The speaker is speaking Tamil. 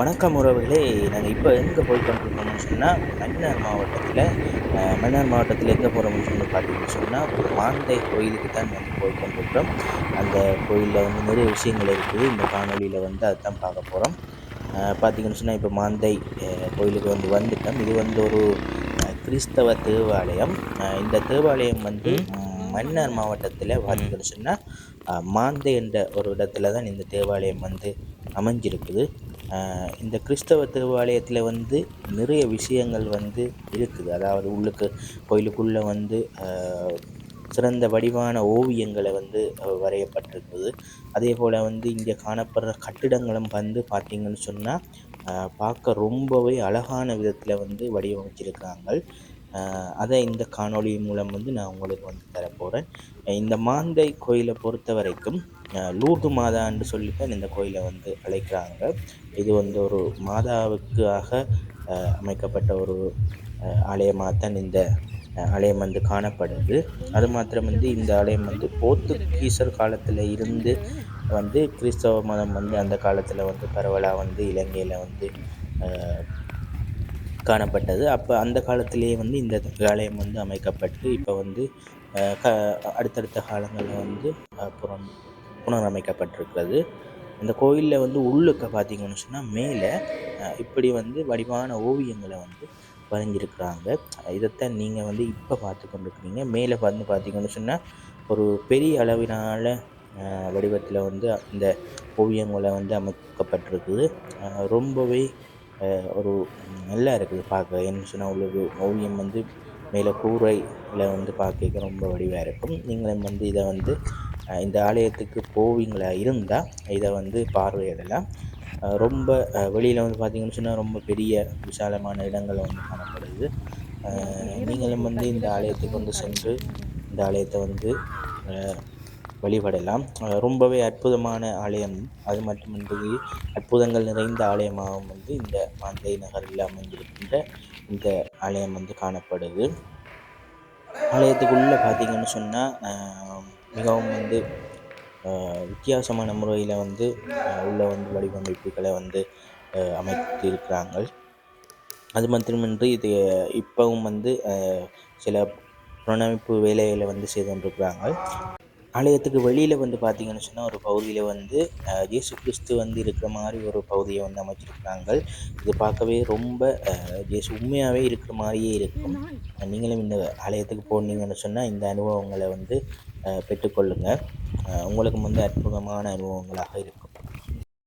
வணக்கம் உறவுகளே. நாங்கள் இப்போ எங்கே போய் கொண்டிருக்கோம்னு சொன்னால் மன்னார் மாவட்டத்தில் மன்னார் மாவட்டத்தில் எங்கே போகிறோம்னு சொல்லி பார்த்தீங்கன்னு சொன்னால் மாந்தை கோயிலுக்கு தான் வந்து போய் கொண்டிருக்கிறோம் அந்த கோயிலில் வந்து நிறைய விஷயங்கள் இருக்குது. இந்த காணொலியில் வந்து அதுதான் பார்க்க போகிறோம் பார்த்தீங்கன்னு சொன்னால் இப்போ மாந்தை கோயிலுக்கு வந்து வந்துட்டோம். இது வந்து ஒரு கிறிஸ்தவ தேவாலயம். இந்த தேவாலயம் வந்து மன்னார் மாவட்டத்தில் பார்த்தீங்கன்னு சொன்னால் மாந்தை என்ற ஒரு இடத்துல தான் இந்த தேவாலயம் வந்து அமைஞ்சிருக்குது. இந்த கிறிஸ்தவ தேவாலயத்தில் வந்து நிறைய விஷயங்கள் வந்து இருக்குது. அதாவது உள்ளுக்கு கோயிலுக்குள்ளே வந்து சிறந்த வடிவான ஓவியங்களை வந்து வரையப்பட்டிருக்குது. அதே போல் வந்து இங்கே காணப்படுற கட்டிடங்களும் வந்து பார்த்திங்கன்னு சொன்னால் பார்க்க ரொம்பவே அழகான விதத்தில் வந்து வடிவமைச்சிருக்காங்க அதை இந்த காணொளி மூலம் வந்து நான் உங்களுக்கு வந்து தரப்போகிறேன் இந்த மாந்தை கோயிலை பொறுத்த வரைக்கும் அஹ், லூர்து மாதான்னு சொல்லித்தான் இந்த கோயிலை வந்து அழைக்கிறாங்க. இது வந்து ஒரு மாதாவுக்காக அமைக்கப்பட்ட ஒரு ஆலயமாக தான் இந்த ஆலயம் வந்து காணப்படுது. அது மாத்திரம் வந்து இந்த ஆலயம் வந்து போர்த்துகீசர் காலத்தில் இருந்து வந்து கிறிஸ்தவ மதம் வந்து அந்த காலத்தில் வந்து பரவலாக வந்து இலங்கையில் வந்து காணப்பட்டது. அப்போ அந்த காலத்திலேயே வந்து இந்த ஆலயம் வந்து அமைக்கப்பட்டு இப்போ வந்து க அடுத்தடுத்த காலங்களில் வந்து அப்புறம் புனரமைக்கப்பட்டிருக்கிறது. இந்த கோயிலில் வந்து உள்ளுக்க பார்த்தீங்கன்னு சொன்னால் மேலே இப்படி வந்து வடிவான ஓவியங்களை வந்து வரைஞ்சிருக்கிறாங்க. இதைத்தான் நீங்கள் வந்து இப்போ பார்த்து கொண்டிருக்கிறீங்க மேலே வந்து பார்த்தீங்கன்னு சொன்னால் ஒரு பெரிய அளவினால வடிவத்தில் வந்து இந்த ஓவியங்களை வந்து அமைக்கப்பட்டிருக்குது. ரொம்பவே ஒரு நல்லா இருக்குது பார்க்க. என்ன சொன்னால் உள்ளது ஓவியம் வந்து மேலே கூரையில் வந்து பார்க்க ரொம்ப வடிவாக இருக்கும். நீங்களும் வந்து இதை வந்து இந்த ஆலயத்துக்கு போவீங்களா இருந்தால் இதை வந்து பார்வையிடலாம். ரொம்ப வெளியில் வந்து பார்த்தீங்கன்னு சொன்னால் ரொம்ப பெரிய விசாலமான இடங்கள் வந்து காணப்படுது. நீங்களும் வந்து இந்த ஆலயத்துக்கு வந்து சென்று இந்த ஆலயத்தை வந்து வழிபடலாம். ரொம்பவே அற்புதமான ஆலயம். அது மட்டுமின்றி அற்புதங்கள் நிறைந்த ஆலயமாகவும் வந்து இந்த மாந்தை நகரில் அமைந்திருக்கின்ற இந்த ஆலயம் வந்து காணப்படுது. ஆலயத்துக்குள்ளே பார்த்திங்கன்னு சொன்னால் மிகவும் வந்து வித்தியாசமான முறையில் வந்து உள்ள வந்து வடிவமைப்புகளை வந்து அமைத்திருக்கிறாங்க அது மட்டுமின்றி இது இப்போவும் வந்து சில புனரமைப்பு வேலைகளை வந்து செய்து கொண்டிருக்கிறாங்க ஆலயத்துக்கு வெளியில் வந்து பார்த்தீங்கன்னு சொன்னால் ஒரு பகுதியில் வந்து ஜேசு இயேசு கிறிஸ்து வந்து இருக்கிற மாதிரி ஒரு பகுதியை வந்து அமைச்சிருக்கிறாங்க. இது பார்க்கவே ரொம்ப ஜேசு இயேசு உண்மையாகவே இருக்கிற மாதிரியே இருக்கும். நீங்களும் இந்த ஆலயத்துக்கு போனீங்கன்னு சொன்னால் இந்த அனுபவங்களை வந்து பெற்றுக்கொள்ளுங்கள் உங்களுக்கு வந்து அற்புதமான அனுபவங்களாக இருக்கும்.